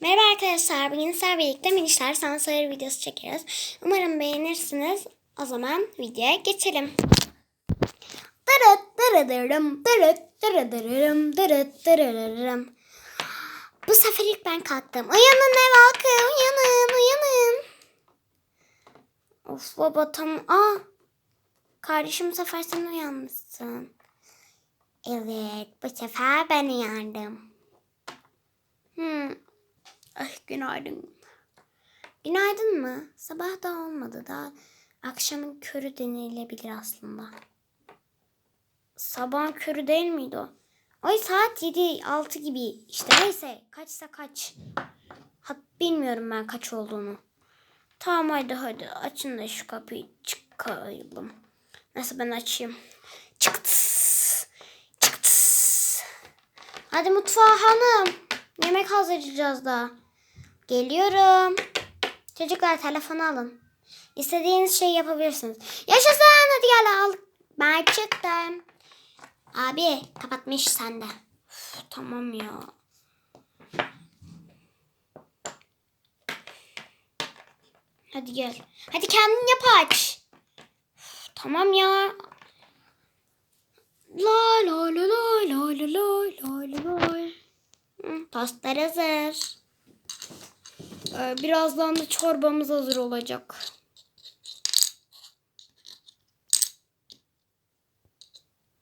Merhaba arkadaşlar. Bugün sizlerle birlikte minişler sansör videosu çekiyoruz. Umarım beğenirsiniz. O zaman videoya geçelim. Dırıt dırıdırım, dırıt dırıdırım, dırıt dırıdırım. Bu sefer ilk ben kalktım. Uyanın ev halkı, uyanın, uyanın. Of baba tam... Aa, kardeşim bu sefer sen uyanmışsın. Evet, bu sefer ben uyandım. Hmm. Ay günaydın. Günaydın mı? Sabah da olmadı da akşamın körü denilebilir aslında. Sabahın körü değil miydi o? Ay saat 7 6 gibi işte neyse kaçsa kaç. Ha, bilmiyorum ben kaç olduğunu. Tamam hadi hadi açın da şu kapıyı çıkayım. Nasıl ben açayım. Çıktı. Çıktı. Hadi mutfağa hanım. Yemek hazırlayacağız da. Geliyorum. Çocuklar telefonu alın. İstediğiniz şeyi yapabilirsiniz. Yaşasın hadi gel al. Ben çıktım. Abi kapatmış sende. Üf, tamam ya. Hadi gel. Hadi kendin yap aç. Üf, tamam ya. La la la la la la la la la Tostlar hazır. Ee, birazdan da çorbamız hazır olacak.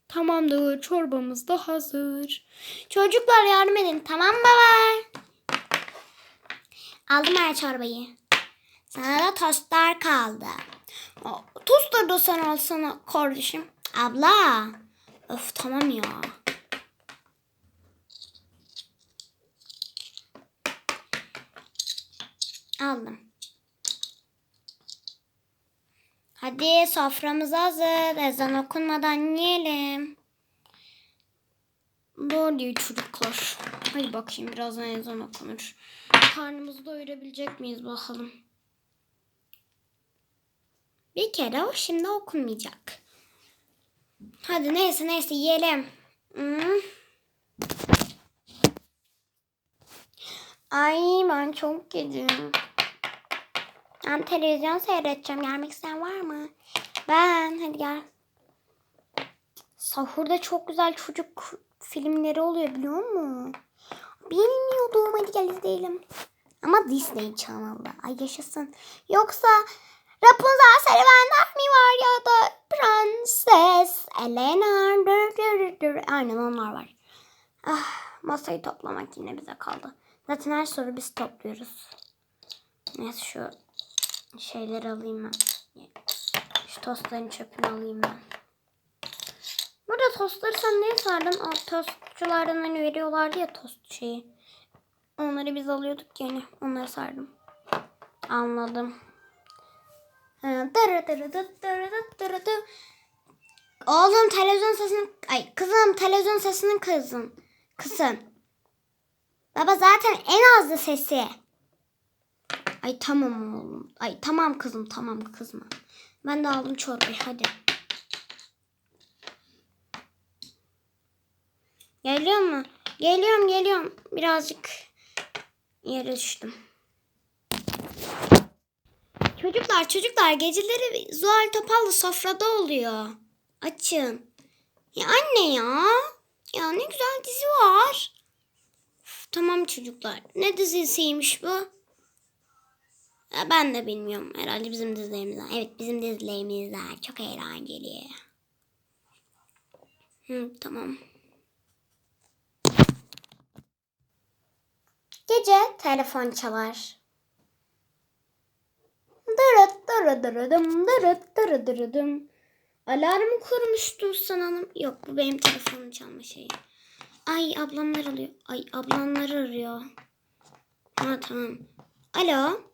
Tamamdır, çorbamız da hazır. Çocuklar yardım edin, tamam baba? Aldım her çorbayı. Sana da tostlar kaldı. Tostları da sen alsana kardeşim. Abla. Öf tamam ya. Aldım. Hadi soframız hazır. Ezan okunmadan yiyelim. Diyor çocuklar. Hadi bakayım birazdan ezan okunur. Karnımızı doyurabilecek miyiz bakalım. Bir kere o şimdi okunmayacak. Hadi neyse neyse yiyelim. Hmm. Ay ben çok yedim. Ben televizyon seyredeceğim. Gelmek isteyen var mı? Ben. Hadi gel. Sahurda çok güzel çocuk filmleri oluyor biliyor musun? Bilmiyordum. Hadi gel izleyelim. Ama Disney Channel'da. Ay yaşasın. Yoksa Rapunzel serüvenler mi var ya da Prenses Elena. Dır dır dır. Aynen onlar var. Ah, masayı toplamak yine bize kaldı. Zaten her soru biz topluyoruz. Neyse şu şeyleri alayım ben. Şu tostların çöpünü alayım ben. Burada tostları sen neye sardın? O tostçulardan hani veriyorlardı ya tost şeyi. Onları biz alıyorduk yani. Onları sardım. Anladım. Oğlum televizyon sesini... Ay kızım televizyon sesini kızın. Kızın. Baba zaten en azı sesi. Ay tamam oğlum. Ay tamam kızım tamam kızma. Ben de aldım çorbayı hadi. Geliyor mu? Geliyorum geliyorum. Birazcık yere düştüm. Çocuklar çocuklar geceleri Zuhal Topal'la sofrada oluyor. Açın. Ya anne ya. Ya ne güzel dizi var. Üf, tamam çocuklar. Ne dizisiymiş bu? Ya ben de bilmiyorum. Herhalde bizim dizilerimizden. Evet bizim dizilerimizden. Çok eğlenceli. Hı, tamam. Gece telefon çalar. Dırıt dırı dırıdım dırıt dırı dırıdım. Alarmı kurmuştun sanırım. Yok bu benim telefonum çalma şeyi. Ay ablamlar arıyor. Ay ablamlar arıyor. Ha tamam. Alo.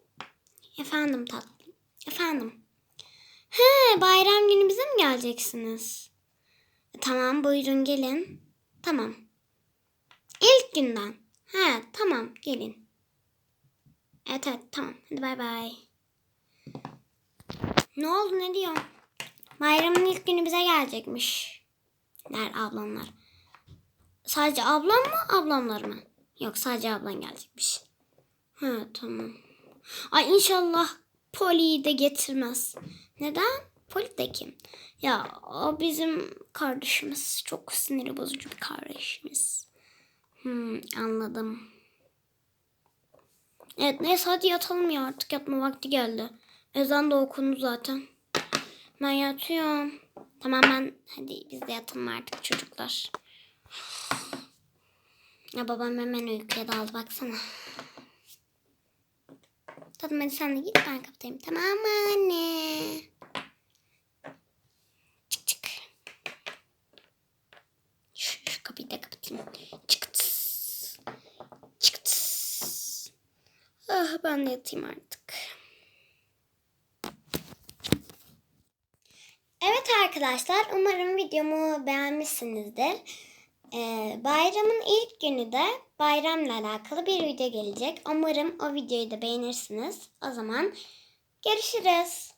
Efendim tatlım. Efendim. He bayram günü bize mi geleceksiniz? E, Tamam buyurun gelin. Tamam. İlk günden. He tamam gelin. Evet evet tamam. Hadi bay bay. Ne oldu ne diyor? Bayramın ilk günü bize gelecekmiş. Der ablamlar. Sadece ablam mı ablamlar mı? Yok sadece ablan gelecekmiş. Ha tamam. Ay inşallah Poli'yi de getirmez. Neden? Poli de kim? Ya o bizim kardeşimiz. Çok siniri bozucu bir kardeşimiz. Hmm, anladım. Evet neyse hadi yatalım ya artık yatma vakti geldi. Ezan da okundu zaten. Ben yatıyorum. Tamam ben hadi biz de yatalım artık çocuklar. Ya babam hemen uykuya daldı baksana. Tatlım hadi sen de git ben kapatayım. Tamam anne? Çık çık. Şu, şu kapıyı da kapatayım. Çık tıs. Çık tıs. Ah ben de yatayım artık. Evet arkadaşlar umarım videomu beğenmişsinizdir. Ee, bayramın ilk günü de bayramla alakalı bir video gelecek. Umarım o videoyu da beğenirsiniz. O zaman görüşürüz.